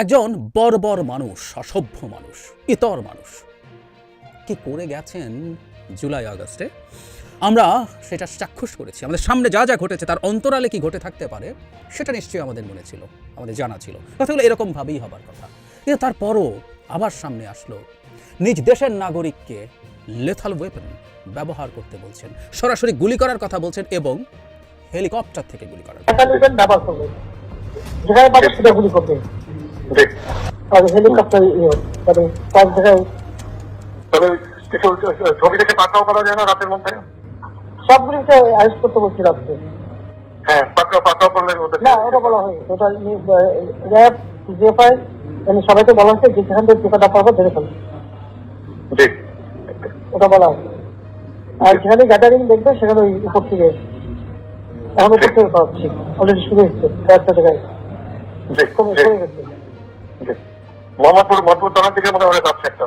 একজন বর্বর মানুষ, অসভ্য মানুষ, ইতর মানুষ। কি করে গেছেন জুলাই আগস্টে? আমরা সেটা চাক্ষুষ করেছি। আমাদের সামনে যা যা ঘটেছে, তার অন্তরালে কি ঘটে থাকতে পারে, সেটা নিশ্চয়ই আমাদের মনে ছিল, আমাদের জানা ছিল। কথাগুলো এরকমভাবেই হবার কথা। কিন্তু তারপরও আবার সামনে আসলো নিজ দেশের নাগরিককে লেথাল ওয়েপন ব্যবহার করতে বলছেন। সরাসরি গুলি করার কথা বলছেন এবং হেলিকপ্টার থেকে গুলি করার পাবে আর হেলিকপ্টার ইয়ে মানে পাঁচ জায়গায় তবে কিছু ছবি থেকে পাকড়াও করা যায় না রাতের মধ্যে? সবগুলিকে অ্যারেস্ট করতে বলছি রাত্রে। হ্যাঁ পাকড়াও পাকড়াও করলে না ওটা বলা হয়নি। ওটা র্যাব জিএফআই মানে সবাইকে বলা হয়েছে যে যেখান থেকে টিকাটা পারব ধরে ফেলবে জি। ওটা বলা হয়েছে আর যেখানে গ্যাদারিং দেখবে সেখানে ওই উপর থেকে এখন উপর থেকে পাচ্ছি অলরেডি শুরু হয়েছে কয়েকটা জায়গায়। কমে গেছে। মোহাম্মদপুর মধুপুর থানার দিকে মনে হয় যাচ্ছে একটা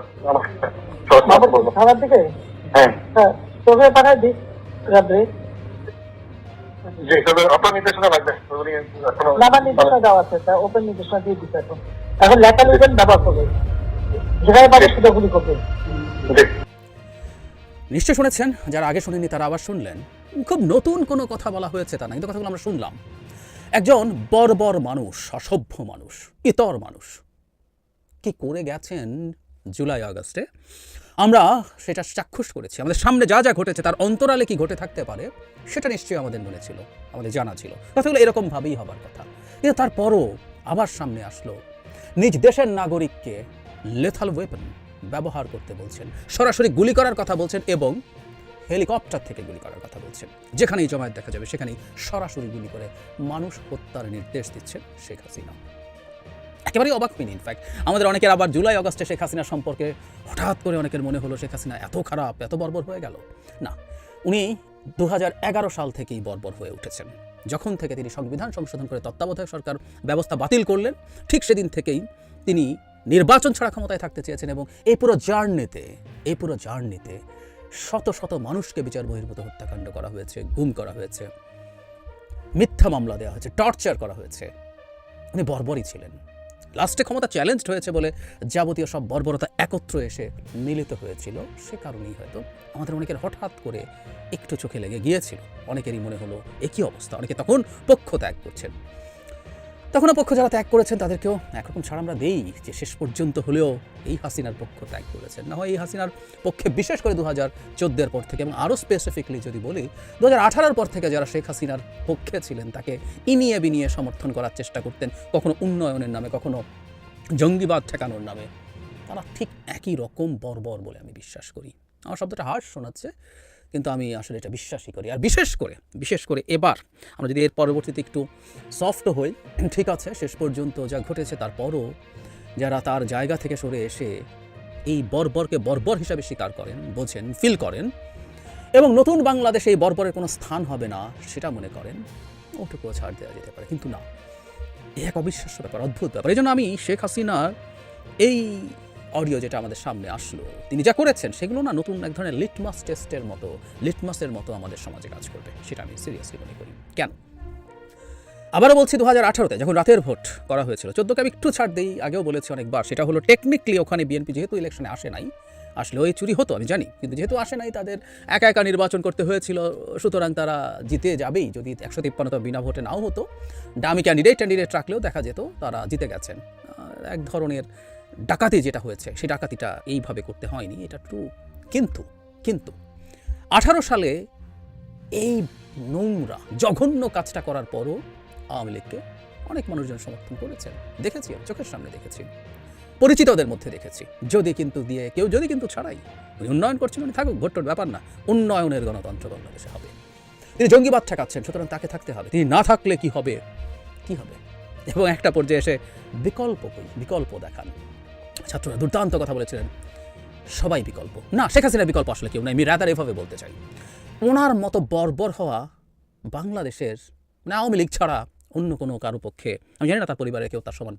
থানার দিকে? হ্যাঁ। হ্যাঁ তোকে পাঠায় দিক রাত্রে। জি তবে আপনার নির্দেশনা লাগবে। উনি নির্দেশনা দেওয়া আছে ওপেন নির্দেশনা দিয়ে দিচ্ছে এখন এখন লেখা নেবেন ব্যবহার করবে যেখানে পাবে সেটা গুলি করবে নিশ্চয় শুনেছেন যারা আগে শুনেনি তারা আবার শুনলেন। খুব নতুন কোনো কথা বলা হয়েছে তা না কিন্তু কথাগুলো আমরা শুনলাম। একজন বর্বর মানুষ, অসভ্য মানুষ, ইতর মানুষ। কি করে গেছেন জুলাই আগস্টে? আমরা সেটা চাক্ষুষ করেছি। আমাদের সামনে যা যা ঘটেছে, তার অন্তরালে কি ঘটে থাকতে পারে, সেটা নিশ্চয়ই আমাদের মনে ছিল, আমাদের জানা ছিল। কথাগুলো এরকমভাবেই হবার কথা। কিন্তু তারপরও আবার সামনে আসলো, নিজ দেশের নাগরিককে লেথাল ওয়েপন ব্যবহার করতে বলছেন, সরাসরি গুলি করার কথা বলছেন এবং হেলিকপ্টার থেকে গুলি করার কথা বলছেন। যেখানেই জমায়েত দেখা যাবে, সেখানেই সরাসরি গুলি করে মানুষ হত্যার নির্দেশ দিচ্ছেন শেখ হাসিনা। একেবারেই অবাক হইনি ইনফ্যাক্ট আমাদের অনেকের আবার জুলাই অগস্টে শেখ হাসিনা সম্পর্কে হঠাৎ করে অনেকের মনে হলো, শেখ হাসিনা এত খারাপ, এত বর্বর হয়ে গেল। না, উনি দু হাজার এগারো সাল থেকেই বর্বর হয়ে উঠেছেন। যখন থেকে তিনি সংবিধান সংশোধন করে তত্ত্বাবধায়ক সরকার ব্যবস্থা বাতিল করলেন, ঠিক সেদিন থেকেই তিনি নির্বাচন ছাড়া ক্ষমতায় থাকতে চেয়েছেন এবং এই পুরো জার্নিতে এই পুরো জার্নিতে শত শত মানুষকে বিচার বহির্ভূত হত্যাকাণ্ড করা হয়েছে, গুম করা হয়েছে। মিথ্যা মামলা দেওয়া হয়েছে, টর্চার করা হয়েছে। উনি বর্বরই ছিলেন। লাস্টে ক্ষমতা চ্যালেঞ্জড হয়েছে বলে যাবতীয় সব বর্বরতা একত্র এসে মিলিত হয়েছিল। সে কারণেই হয়তো আমাদের অনেকের হঠাৎ করে একটু চোখে লেগে গিয়েছিল। অনেকেরই মনে হলো, একই অবস্থা। অনেকে তখন পক্ষ ত্যাগ করছেন। তখনও পক্ষ যারা ত্যাগ করেছেন তাদেরকেও একরকম ছাড় আমরা দেই যে শেষ পর্যন্ত হলেও এই হাসিনার পক্ষ ত্যাগ করেছেন। না হয় এই হাসিনার পক্ষে বিশেষ করে দু হাজার চোদ্দের পর থেকে এবং আরও স্পেসিফিকলি যদি বলি দু হাজার আঠারোর পর থেকে যারা শেখ হাসিনার পক্ষে ছিলেন, তাকে ইনিয়ে বিনিয়ে সমর্থন করার চেষ্টা করতেন, কখনো উন্নয়নের নামে, কখনো জঙ্গিবাদ ঠেকানোর নামে। তারা ঠিক একই রকম বর্বর বলে আমি বিশ্বাস করি। আমার শব্দটা হার্শ শোনাচ্ছে। কিন্তু আমি আসলে এটা বিশ্বাসই করি। আর বিশেষ করে বিশেষ করে এবার আমরা যদি এর পরবর্তীতে একটু সফট হই, ঠিক আছে, শেষ পর্যন্ত যা ঘটেছে তারপরও যারা তার জায়গা থেকে সরে এসে এই বর্বরকে বর্বর হিসাবে স্বীকার করেন, বোঝেন ফিল করেন এবং নতুন বাংলাদেশে এই বর্বরের কোনো স্থান হবে না সেটা মনে করেন, ওটুকুও ছাড় দেওয়া যেতে পারে। কিন্তু না এক অবিশ্বাস্য ব্যাপার, অদ্ভুত ব্যাপার। এই জন্য আমি শেখ হাসিনার এই অডিও যেটা আমাদের সামনে আসলো। তিনি যা করেছেন, সেগুলো না নতুন এক ধরনের লিটমাস টেস্টের মতো লিটমাসের মতো আমাদের সমাজে কাজ করবে, সেটা আমি সিরিয়াসলি মনে করি। কেন? আবারও বলছি দু হাজার আঠারোতে যখন রাতের ভোট করা হয়েছিল, চোদ্দোকে আমি একটু ছাড় দিই, আগেও বলেছি অনেকবার, সেটা হলো টেকনিক্যালি ওখানে বিএনপি যেহেতু ইলেকশনে আসে নাই, আসলে ওই চুরি হতো, আমি জানি, কিন্তু যেহেতু আসে নাই, তাদের একা একা নির্বাচন করতে হয়েছিল, সুতরাং তারা জিতে যাবেই, যদি একশো তিপ্পান্নটা বিনা ভোটে নাও হতো। ডামি ক্যান্ডিডেট ক্যান্ডিডেট রাখলেও দেখা যেত, তারা জিতে গেছেন। এক ধরনের ডাকাতি যেটা হয়েছে, সেই ডাকাতিটা এইভাবে করতে হয়নি, এটা ট্রু কিন্তু কিন্তু আঠারো সালে এই নোংরা, জঘন্য কাজটা করার পরও আওয়ামী লীগকে অনেক মানুষজন সমর্থন করেছেন দেখেছি চোখের সামনে দেখেছি। পরিচিতদের মধ্যে দেখেছি। যদি কিন্তু দিয়ে কেউ, যদি কিন্তু ছাড়াই, উনি উন্নয়ন করছেন, উনি থাকুক, ভোট্টোর ব্যাপার না, উন্নয়নের গণতন্ত্র বাংলাদেশে হবে। তিনি জঙ্গিবাদ ঠেকাচ্ছেন, সুতরাং তাকে থাকতে হবে। তিনি না থাকলে কি হবে? কি হবে? এবং একটা পর্যায়ে এসে বিকল্প বিকল্প দেখান। ছাত্ররা দুর্দান্ত কথা বলেছিলেন। সবাই বিকল্প। না, শেখ হাসিনার বিকল্প আসলে কেউ নাই আমি রাতার এভাবে বলতে চাই। ওনার মতো বর্বর হওয়া বাংলাদেশের মানে আওয়ামী লীগ ছাড়া অন্য কোনো কারও পক্ষে, আমি জানি না তার পরিবারের কেউ তার সমান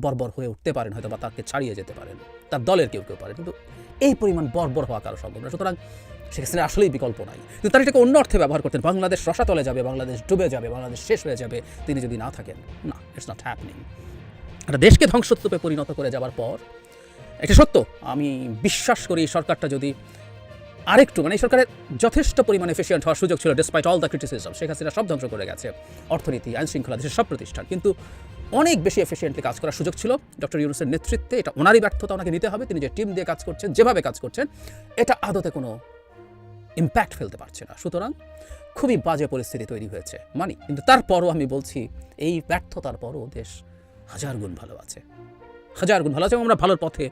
বর্বর হয়ে উঠতে পারেন, হয়তো বা তাকে ছাড়িয়ে যেতে পারেন, তার দলের কেউ কেউ পারে কিন্তু এই পরিমাণ বর্বর হওয়া কারও সম্ভব না। সুতরাং হাসিনার আসলেই বিকল্প নাই। কিন্তু তারা এটাকে অন্য অর্থে ব্যবহার করতেন। বাংলাদেশ রসাতলে যাবে, বাংলাদেশ ডুবে যাবে, বাংলাদেশ শেষ হয়ে যাবে, তিনি যদি না থাকেন, না ইটস নট হ্যাপনিং একটা দেশকে ধ্বংসস্তূপে পরিণত করে যাওয়ার পর এটা সত্য, আমি বিশ্বাস করি এই সরকারটা যদি আরেকটু মানে এই সরকারের যথেষ্ট পরিমাণে এফিসিয়েন্ট হওয়ার সুযোগ ছিল despite all the criticism Sheikh Hasina সব ধ্বংস করে গেছে, অর্থনীতি, আইন শৃঙ্খলা দেশের সব প্রতিষ্ঠান, কিন্তু অনেক বেশি এফিসিয়েন্টলি কাজ করার সুযোগ ছিল। ডক্টর ইউনুসের নেতৃত্বে এটা, ওনারই ব্যর্থতা ওনাকে নিতে হবে, তিনি যে টিম দিয়ে কাজ করছেন, যেভাবে কাজ করছেন, এটা আদতে কোনো ইম্প্যাক্ট ফেলতে পারছে না। সুতরাং খুবই বাজে পরিস্থিতি তৈরি হয়েছে, মানি, কিন্তু তারপরও আমি বলছি, এই ব্যর্থতার পরও দেশ হাজার গুণ ভালো আছে। হাজার গুণ ভালো আছে আমরা ভালোর পথে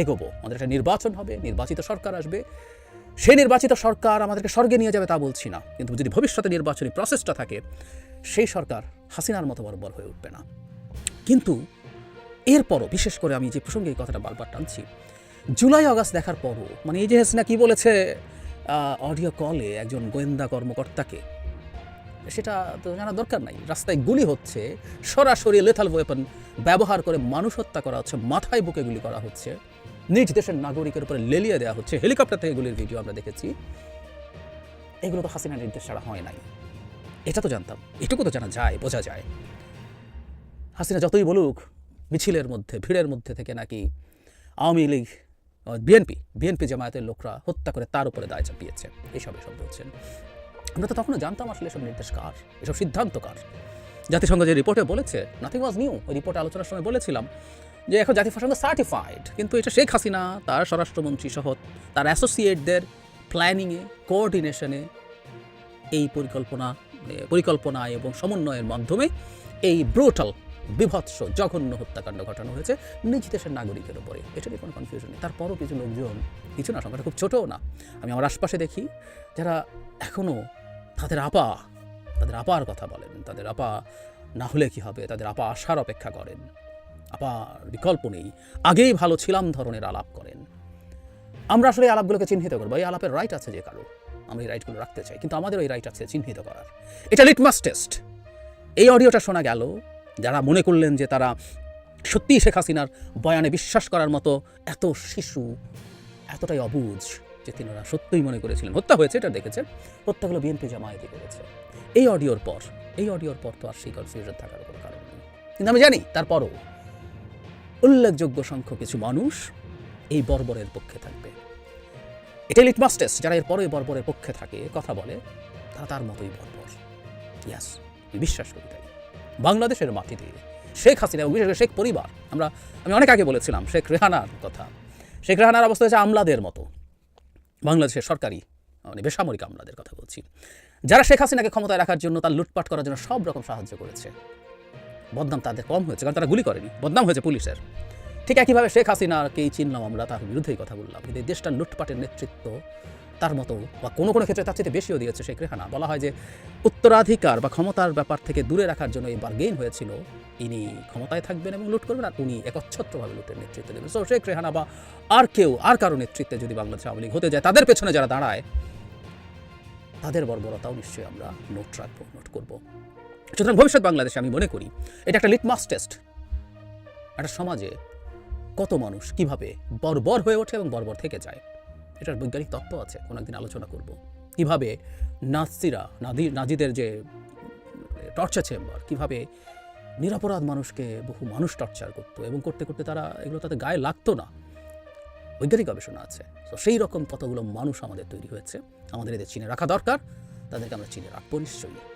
এগোবো। আমাদের একটা নির্বাচন হবে, নির্বাচিত সরকার আসবে। সেই নির্বাচিত সরকার আমাদেরকে স্বর্গে নিয়ে যাবে তা বলছি না। কিন্তু যদি ভবিষ্যতে নির্বাচনী প্রসেসটা থাকে, সেই সরকার হাসিনার মতো বড় হয়ে উঠবে না। কিন্তু এরপরও বিশেষ করে আমি যে প্রসঙ্গে এই কথাটা বারবার টানছি, জুলাই আগস্ট দেখার পরও মানে এই যে হাসিনা কী বলেছে অডিও কলে একজন গোয়েন্দা কর্মকর্তাকে সেটা তো জানা দরকার নাই। রাস্তায় গুলি হচ্ছে, সরাসরি লেথাল ওয়েপন ব্যবহার করে মানুষ হত্যা করা হচ্ছে, মাথায় বুকে গুলি করা হচ্ছে। নিজ দেশের নাগরিকের উপরে লেলিয়ে দেওয়া হচ্ছে হেলিকপ্টার থেকে গুলির ভিডিও আমরা দেখেছি। এগুলো তো হাসিনা নির্দেশ ছাড়া হয় নাই। এটা তো জানতাম, এটুকু তো জানা যায়, বোঝা যায়। হাসিনা যতই বলুক, মিছিলের মধ্যে, ভিড়ের মধ্যে থেকে নাকি আওয়ামী লীগ বিএনপি বিএনপি জামায়াতের লোকরা হত্যা করে তার উপরে দায় চাপিয়েছে। এইসব এসব বলছেন। আমরা তো তখনও জানতাম আসলে এসব নির্দেশ কার, এসব সিদ্ধান্ত কার। জাতিসংঘ যে রিপোর্টে বলেছে নাথিং ওয়াজ নিউ ওই রিপোর্টে আলোচনার সময় বলেছিলাম যে এখন জাতিসংঘ সার্টিফাইড কিন্তু এটা শেখ হাসিনা, তার স্বরাষ্ট্রমন্ত্রী সহ তার অ্যাসোসিয়েটদের প্ল্যানিংয়ে কোঅর্ডিনেশনে এই পরিকল্পনা পরিকল্পনা এবং সমন্বয়ের মাধ্যমে এই ব্রুটাল বিভৎস, জঘন্য হত্যাকাণ্ড ঘটানো হয়েছে নিজ দেশের নাগরিকের উপরে। এটা নিয়ে কোনো কনফিউশন নেই। তারপরও কিছু লোকজন, কিছু না, সংখ্যাটা খুব ছোটও না। আমি আমার আশপাশে দেখি, যারা এখনও তাদের আপা, তাদের আপার কথা বলেন, তাদের আপা না হলে কি হবে? তাদের আপা আসার অপেক্ষা করেন। আপার বিকল্প নেই। আগেই ভালো ছিলাম ধরনের আলাপ করেন। আমরা আসলে এই আলাপগুলোকে চিহ্নিত করব। এই আলাপের রাইট আছে যে কারও। আমরা এই রাইটগুলো রাখতে চাই, কিন্তু আমাদের ওই রাইট আছে চিহ্নিত করার। এটা লিটমাস টেস্ট এই অডিওটা শোনা গেল। যারা মনে করলেন যে তারা সত্যিই শেখ হাসিনার বয়ানে বিশ্বাস করার মতো এত শিশু, এতটাই অবুঝ যে তিনারা সত্যিই মনে করেছিলেন। হত্যা হয়েছে, এটা দেখেছেন। হত্যাগুলো বিএনপি জামায়াতি করেছে। এই অডিওর পর, এই অডিওর পর তো আর সেই কনফিউশন থাকার কোনো কারণ নেই। কিন্তু আমি জানি, তারপরও উল্লেখযোগ্য সংখ্যক কিছু মানুষ এই বর্বরের পক্ষে থাকবে। এটা লিটমাস টেস্ট যারা এর পরে বর্বরের পক্ষে থাকে, কথা বলে, তারা তার মতোই বর্বর। ইয়াস বিশ্বাস করি তাই। বাংলাদেশের মাটিতে শেখ হাসিনা এবং বিশেষ করে শেখ পরিবার, আমরা, আমি অনেক আগে বলেছিলাম, শেখ রেহানার কথা। শেখ রেহানার অবস্থা হচ্ছে আমলাদের মতো। বাংলাদেশের সরকারি মানে বেসামরিক আমলাদের কথা বলছি। যারা শেখ হাসিনাকে ক্ষমতায় রাখার জন্য তার লুটপাট করার জন্য সব রকম সাহায্য করেছে। বদনাম তাদের কম হয়েছে, কারণ তারা গুলি করেনি, বদনাম হয়েছে পুলিশের। ঠিক একইভাবে শেখ হাসিনাকেই চিনলাম আমরা, তার বিরুদ্ধেই কথা বললাম। কিন্তু এই দেশটার লুটপাটের নেতৃত্ব তার মতো বা কোনো কোনো ক্ষেত্রে তার চেয়ে বেশিও দিয়েছে শেখ রেহানা। বলা হয় যে উত্তরাধিকার বা ক্ষমতার ব্যাপার থেকে দূরে রাখার জন্য এই বার্গেন হয়েছিল। ইনি ক্ষমতায় থাকবেন এবং লুট করবেন আর উনি একচ্ছত্রভাবে লুটের নেতৃত্ব দেবেন। সো শেখ রেহানা বা আর কেউ, আর কারও নেতৃত্বে যদি বাংলাদেশ আওয়ামী লীগ হতে যায়, তাদের পেছনে যারা দাঁড়ায়, তাদের বর্বরতাও নিশ্চয়ই আমরা নোট রাখব নোট করব। সুতরাং ভবিষ্যৎ বাংলাদেশে আমি মনে করি, এটা একটা লিটমাস টেস্ট একটা সমাজে কত মানুষ কীভাবে বর্বর হয়ে ওঠে এবং বর্বর থেকে যায়। এটার বৈজ্ঞানিক তত্ত্ব আছে, কোনো একদিন আলোচনা করব। কীভাবে নাসিরা নাদি, নাজিদের যে টর্চার চেম্বার, কীভাবে নিরাপরাধ মানুষকে বহু মানুষ টর্চার করতো এবং করতে করতে তারা এগুলো তাদের গায়ে লাগতো না, বৈজ্ঞানিক গবেষণা আছে। তো সেই রকম কতগুলো মানুষ আমাদের তৈরি হয়েছে, আমাদের এদের চিনে রাখা দরকার, তাদেরকে আমরা চিনে রাখব নিশ্চয়ই।